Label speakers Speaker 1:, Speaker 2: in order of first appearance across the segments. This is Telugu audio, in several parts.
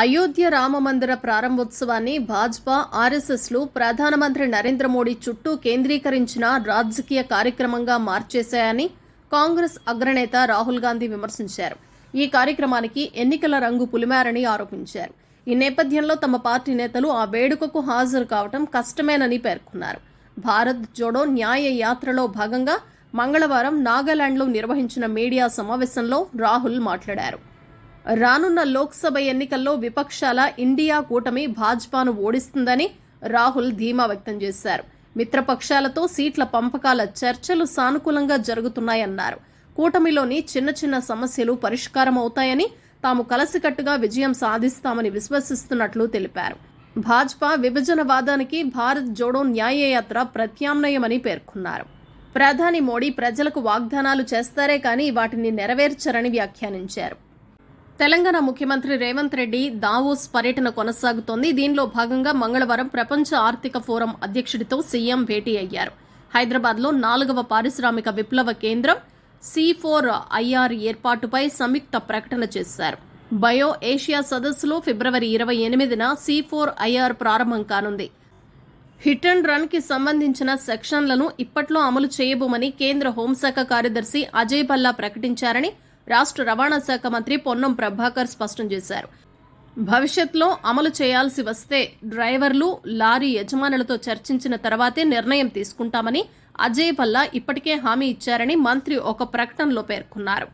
Speaker 1: అయోధ్య రామమందిర ప్రారంభోత్సవాన్ని భాజపా ఆర్ఎస్ఎస్లు ప్రధానమంత్రి నరేంద్ర మోడీ చుట్టూ కేంద్రీకరించిన రాజకీయ కార్యక్రమంగా మార్చేశాయని కాంగ్రెస్ అగ్రనేత రాహుల్ గాంధీ విమర్శించారు. ఈ కార్యక్రమానికి ఎన్నికల రంగు పులిమారని ఆరోపించారు. ఈ నేపథ్యంలో తమ పార్టీ నేతలు ఆ వేడుకకు హాజరు కావటం కష్టమేనని పేర్కొన్నారు. భారత్ జోడో న్యాయ యాత్రలో భాగంగా మంగళవారం నాగాలాండ్లో నిర్వహించిన మీడియా సమావేశంలో రాహుల్ మాట్లాడారు. రానున్న లోక్సభ ఎన్నికల్లో విపక్షాల ఇండియా కూటమి భాజపాను ఓడిస్తుందని రాహుల్ ధీమా వ్యక్తం చేశారు. మిత్రపక్షాలతో సీట్ల పంపకాల చర్చలు సానుకూలంగా జరుగుతున్నాయన్నారు. కూటమిలోని చిన్న చిన్న సమస్యలు పరిష్కారం అవుతాయని తాము కలసికట్టుగా విజయం సాధిస్తామని విశ్వసిస్తున్నట్లు తెలిపారు. భాజపా విభజన వాదానికి భారత్ జోడో న్యాయయాత్ర ప్రత్యామ్నాయమని పేర్కొన్నారు. ప్రధాని మోడీ ప్రజలకు వాగ్దానాలు చేస్తారే కానీ వాటిని నెరవేర్చరని వ్యాఖ్యానించారు. తెలంగాణ ముఖ్యమంత్రి రేవంత్ రెడ్డి దావోస్ పర్యటన కొనసాగుతోంది. దీనిలో భాగంగా మంగళవారం ప్రపంచ ఆర్థిక ఫోరం అధ్యక్షుడితో సీఎం భేటీ అయ్యారు. హైదరాబాద్లో నాలుగవ పారిశ్రామిక విప్లవ కేంద్రం సి ఫోర్ ఐఆర్ ఏర్పాటుపై సంయుక్త ప్రకటన చేశారు. బయో ఏషియా సదస్సులో ఫిబ్రవరి ఇరవై ఎనిమిదిన సి ఫోర్ ఐఆర్ ప్రారంభం కానుంది. హిట్ అండ్ రన్కి సంబంధించిన సెక్షన్లను ఇప్పట్లో అమలు చేయబోమని కేంద్ర హోంశాఖ కార్యదర్శి అజయ్ భల్లా ప్రకటించారని రాష్ట్ర రవాణా శాఖ మంత్రి పొన్నం ప్రభాకర్ స్పష్టం చేశారు. భవిష్యత్తులో అమలు చేయాల్సి వస్తే డ్రైవర్లు లారీ యజమానులతో చర్చించిన తర్వాతే నిర్ణయం తీసుకుంటామని అజయ్ భల్లా ఇప్పటికే హామీ ఇచ్చారని మంత్రి ఒక ప్రకటనలో పేర్కొన్నారు.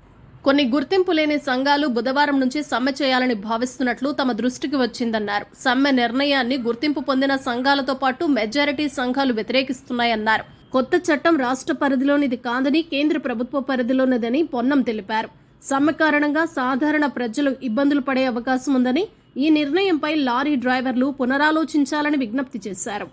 Speaker 1: కొన్ని గుర్తింపు లేని సంఘాలు బుధవారం నుంచి సమ్మె చేయాలని భావిస్తున్నట్లు తమ దృష్టికి వచ్చిందన్నారు. సమ్మె నిర్ణయాన్ని గుర్తింపు పొందిన సంఘాలతో పాటు మెజారిటీ సంఘాలు వ్యతిరేకిస్తున్నాయన్నారు. కొత్త చట్టం రాష్ట్ర పరిధిలోనిది కాదని కేంద్ర ప్రభుత్వ పరిధిలోనిదని పొన్నం తెలిపారు. సమ్మె కారణంగా సాధారణ ప్రజలు ఇబ్బందులు పడే అవకాశం ఉందని ఈ నిర్ణయంపై లారీ డ్రైవర్లు పునరాలోచించాలని విజ్ఞప్తి చేశారు.